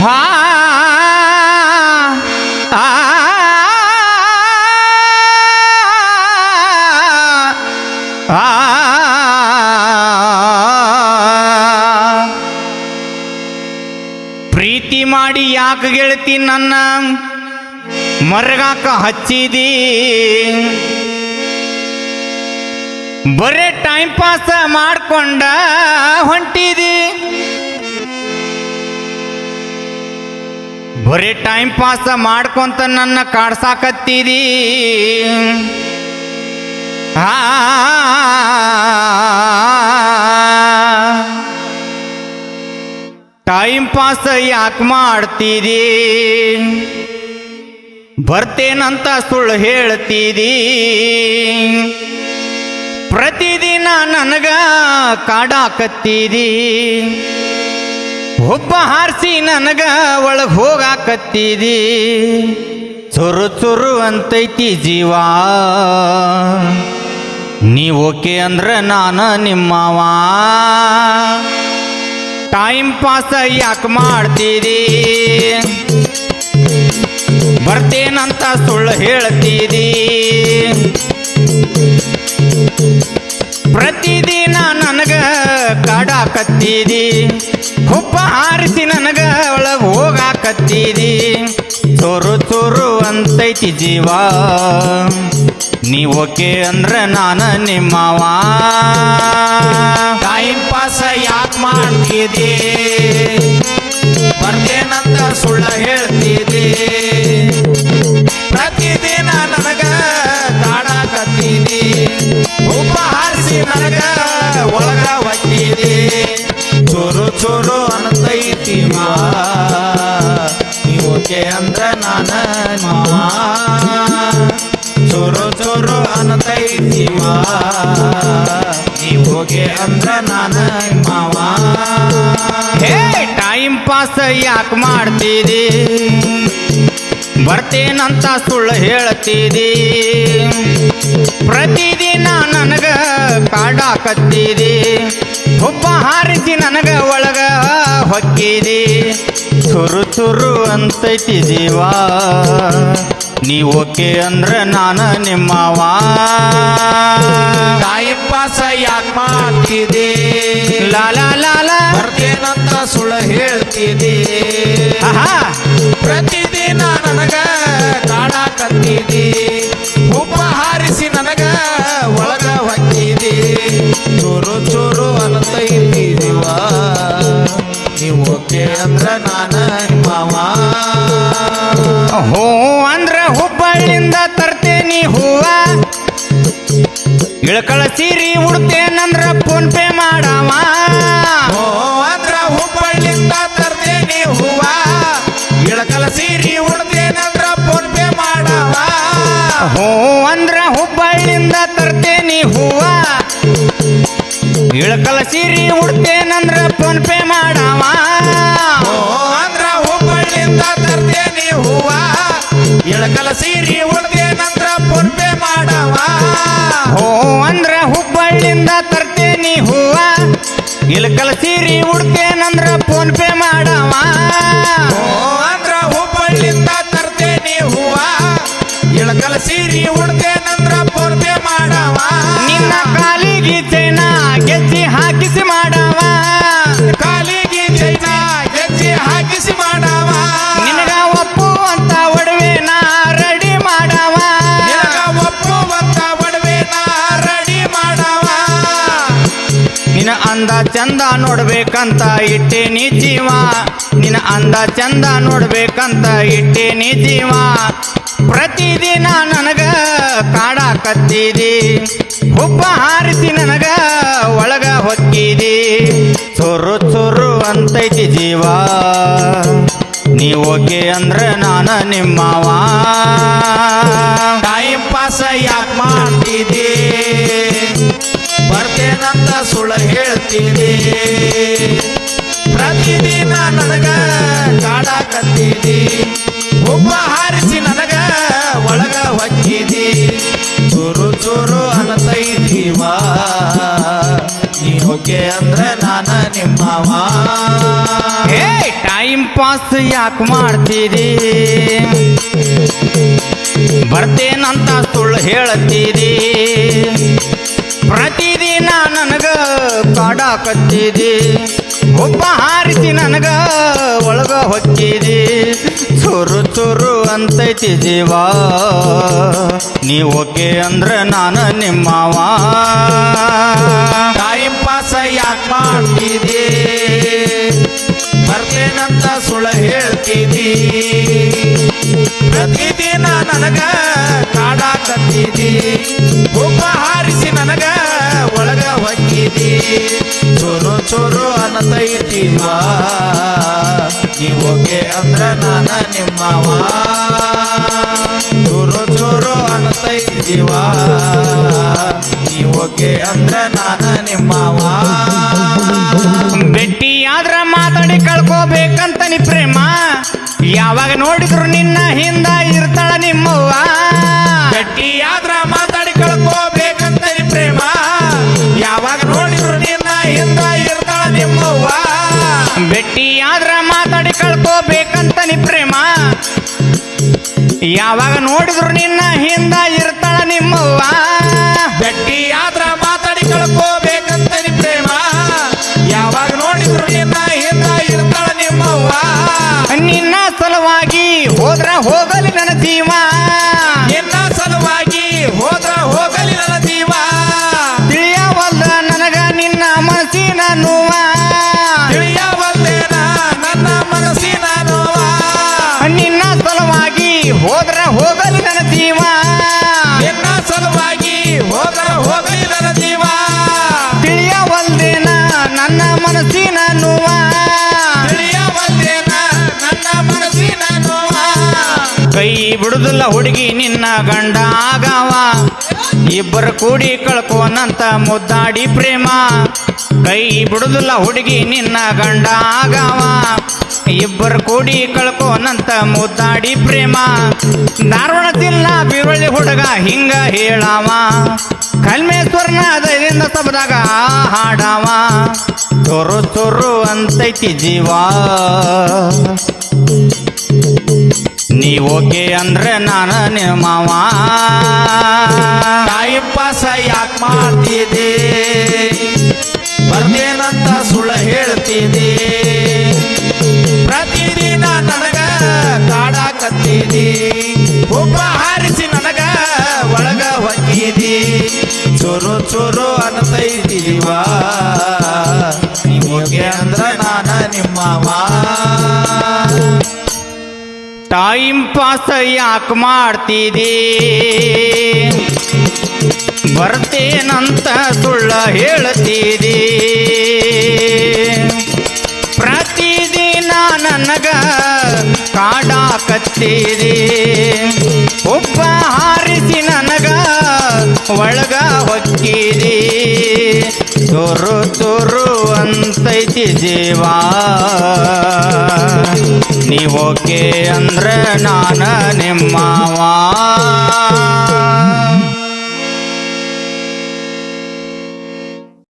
ಹಾ ಪ್ರೀತಿ ಮಾಡಿ ಯಾಕೆ ಗೆಳತಿ ನನ್ನ ಮರಗಾಕ ಹಚ್ಚಿದಿ ಬರೇ ಟೈಮ್ ಪಾಸ್ ಮಾಡ್ಕೊಂಡ ಹೊಂಟಿದಿ ಬರೀ ಟೈಮ್ ಪಾಸ್ ಮಾಡ್ಕೊಂತ ನನ್ನ ಕಾಡ್ಸಾಕತ್ತೀರಿ ಹಾ ಟೈಮ್ ಪಾಸ್ ಯಾಕೆ ಮಾಡ್ತೀರಿ ಬರ್ತೇನಂತ ಸುಳ್ಳು ಹೇಳ್ತೀರಿ ಪ್ರತಿದಿನ ನನಗ ಕಾಡಾಕತ್ತೀರಿ ಒಬ್ಬ ಹಾರಿಸಿ ನನಗ ಒಳಗೆ ಹೋಗಾಕತ್ತೀರಿ ಚುರು ಚುರು ಅಂತೈತಿ ಜೀವ. ಓಕೆ ಅಂದ್ರೆ ನಾನು ನಿಮ್ಮವ. ಟೈಮ್ ಪಾಸ್ ಯಾಕೆ ಮಾಡ್ತೀರಿ ಬರ್ತೇನಂತ ಸುಳ್ಳು ಹೇಳ್ತೀರಿ ಪ್ರತಿದಿನ ನನಗ ಕಾಡಾಕತ್ತೀರಿ ಹೋಗಾಕತ್ತೀರಿ ಚೋರು ಚೋರು ಅಂತೈತಿ ಜೀವ. ನೀ ಓಕೆ ಅಂದ್ರೆ ನಾನು ನಿಮ್ಮವ ಟೈಮ್ ಪಾಸ್ ಯಾಕೆ ಮಾಡ್ತಿದಿ? ಬರ್ತೇನಂತ ಸುಳ್ಳ ಹೇಳ್ತಿದಿ? ಪಾಸ್ ಯಾಕೆ ಮಾಡ್ತೀರಿ ಬರ್ತೇನಂತ ಸುಳ್ಳು ಹೇಳ್ತೀರಿ ಪ್ರತಿದಿನ ನನಗ ಕಾಡಾಕತ್ತೀರಿ ಒಬ್ಬ ಹಾರಿಸಿ ನನಗ ಒಳಗ ಹೊಕ್ಕಿರಿ ಚುರು ಚುರು ಅಂತೈತಿ ಜೀವ. ನೀ ಓಕೆ ಅಂದ್ರೆ ನಾನು ನಿಮ್ಮವ ಟೈಮ್ ಪಾಸ್ ಯಾಕೆ ಲಾಲಾ ಲಾಲಾ ಬರ್ತೇನಂತ ಸುಳ್ಳು ಹೇಳ್ತಿದೆ. ಪ್ರತಿದಿನ ನನಗ ಕಾಣ ಕತ್ತಿದೆ. ಹಾರಿಸಿ ನನಗ ಒಳಗ ಹೊಕ್ಕಿದೆ. ಚೂರು ಚೂರು ಅನ್ನತೈತಿದಿವ ನೀ ಓಕೆ ಅಂದ್ರೆ ನಾನ ಇಳಕಳ ಸೀರಿ ಉಡ್ತೇನಂದ್ರ ಫೋನ್ ಪೇ ಮಾಡವ. ಅಂದ್ರ ಹುಬ್ಬಳ್ಳಿಂದ ತರ್ತೇನಿ ಹೂವ. ಇಳಕಲ ಸೀರಿ ಉಡ್ತೇನಂದ್ರ ಫೋನ್ ಪೇ ಮಾಡವ. ಹೋ ಅಂದ್ರ ಹುಬ್ಬಳ್ಳಿಂದ ತರ್ತೇನಿ ಹೂವ. ಇಳಕಲ ಸೀರಿ ಉಡ್ತೇನಂದ್ರ ಫೋನ್ ಪೇ ಮಾಡವ. ಅಂದ್ರ ಹುಬ್ಬಳ್ಳಿಂದ ತರ್ತೇನಿ ಹೂವ. ಇಳಕಲ ಸೀರಿ ಇಳಕಲ ಸೀರಿ ಉಡ್ತೇನಂದ್ರ ಫೋನ್ ಪೇ ಮಾಡವ. ಅಂದ್ರ ಹುಬ್ಬಳ್ಳಿಂದ ತರ್ತೇನಿ ಹೂವ. ಇಳಕಲ ಸೀರಿ ಉಡ್ತೇನಂದ್ರ ಅಂದ ಚಂದ ನೋಡ್ಬೇಕಂತ ಇಟ್ಟೇನಿ ಜೀವ. ನಿನ್ನ ಅಂದ ಚಂದ ನೋಡ್ಬೇಕಂತ ಇಟ್ಟೇನಿ ಜೀವ. ಪ್ರತಿದಿನ ನನಗ ಕಾಡಾಕತ್ತೀರಿ ಹುಬ್ಬ ಹಾರಿಸಿ ನನಗ ಒಳಗ ಹೊಕ್ಕಿದಿ. ಚುರು ಚುರು ಅಂತೈತಿ ಜೀವ. ನೀ ಓಕೆ ಅಂದ್ರೆ ನಾನು ನಿಮ್ಮವ ಹೇಳ್ತಿದ್ದಿ ಪ್ರತಿದಿನ ನನಗ ಕಾಡಾಕತ್ತೀನಿ ಒಬ್ಬ ಹಾರಿಸಿ ನನಗ ಒಳಗ ಹೊಕ್ಕಿದಿ. ಚೂರು ಚೂರು ಅನ್ನತೈತಿವ ನೀ ಹೋಗೆ ಅಂದ್ರ ನಾನ ನಿಮ್ಮವ. ಹೇ ಟೈಮ್ ಪಾಸ್ ಯಾಕೆ ಮಾಡ್ತೀರಿ? ಬರ್ತೇನಂತ ಸುಳ್ಳು ಹೇಳತ್ತೀರಿ ಕಾಡಾಕತ್ತೀರಿ ಒಬ್ಬ ಹಾರಿಸಿ ನನಗ ಒಳಗ ಹೊಕ್ಕಿದಿ? ಚುರು ಚುರು ಅಂತೈತಿ ಜೀವ. ನೀ ಓಕೆ ಅಂದ್ರೆ ನಾನು ನಿಮ್ಮವ ಟೈಮ್ ಪಾಸ್ ಯಾಕೆ ಮಾಡ್ತಿದಿ? ಬರ್ತೇನಂತ ಸುಳ ಹೇಳ್ತಿದಿ? ಪ್ರತಿದಿನ ನನಗ ಒಬ್ಬ ಚೋರು ಅನ್ನತೈತಿವ ನೀವೋಕೆ ಅಂದ್ರ ನಾನ ನಿಮ್ಮವ ಚೋರು ಚೋರು ಅನ್ನತೈತಿವ ನೀವೋಕೆ ಅಂದ್ರ ನಾನ ನಿಮ್ಮವ ಭೇಟಿಯಾದ್ರ ಮಾತಾಡಿ ಕಳ್ಕೋಬೇಕಂತ ನಿ ಪ್ರೇಮ. ಯಾವಾಗ ನೋಡಿದ್ರು ನಿನ್ನ ಹಿಂದ ಭೇಟಿಯಾದ್ರ ಮಾತಾಡಿ ಕಳ್ಕೋಬೇಕಂತ ನಿ ಪ್ರೇಮ. ಯಾವಾಗ ನೋಡಿದ್ರು ನಿನ್ನ ಹಿಂದ ಇರ್ತಾಳ ನಿಮ್ಮವ್ವ. ಗಟ್ಟಿಯಾದ್ರ ಕೈ ಬಿಡುದಿಲ್ಲ ಹುಡುಗಿ ನಿನ್ನ ಗಂಡ ಆಗವ ಇಬ್ಬರು ಕೂಡಿ ಕಳ್ಕೋನಂತ ಮುದ್ದಾಡಿ ಪ್ರೇಮ. ಕೈ ಬಿಡುದಿಲ್ಲ ಹುಡುಗಿ ನಿನ್ನ ಗಂಡ ಆಗವ ಇಬ್ಬರು ಕೂಡಿ ಕಳ್ಕೋನಂತ ಮುದ್ದಾಡಿ ಪ್ರೇಮ. ಧಾರವಾಡ ಜಿಲ್ಲಾ ಬಿರುಳ್ಳಿ ಹುಡುಗ ಹಿಂಗ ಹೇಳವ. ಕಲ್ಮೇಶ್ವರನ ಅದರಿಂದ ಸಬದಾಗ ಹಾಡಾವ. ತೊರು ತೊರು ಅಂತೈತಿ ಜೀವ. ನೀವೋಕೆ ಅಂದ್ರೆ ನಾನು ನಿಮ್ಮವ ತಾಯಿ ಪಾಸ ಯಾಕೆ ಮಾಡ್ತಿದ್ದೆ ಬಂದೇನಂತ ಸುಳ್ಳ ಹೇಳ್ತಿದ್ದೆ ಪ್ರತಿದಿನ ನನಗ ಕಾಡಾಕತ್ತಿದಿ? ಒಬ್ಬ ಟೈಮ್ ಪಾಸ್ ಯಾಕೆ ಮಾಡ್ತಿದಿ? ಬರ್ತೇನಂತ ಸುಳ್ಳ ಹೇಳ್ತಿದಿ? ಪ್ರತಿದಿನ ನನಗ ಕಾಡಾಕತ್ತೀರಿ ಒಬ್ಬ ಹಾರಿಸಿ ನನಗ ಒಳಗ ಹೊಕ್ಕಿರಿ ತೋರು ತುರು ಅಂತೈತಿ ಜೀವ. ನೀವೋಕೆ ಅಂದ್ರೆ ನಾನು ನಿಮ್ಮವ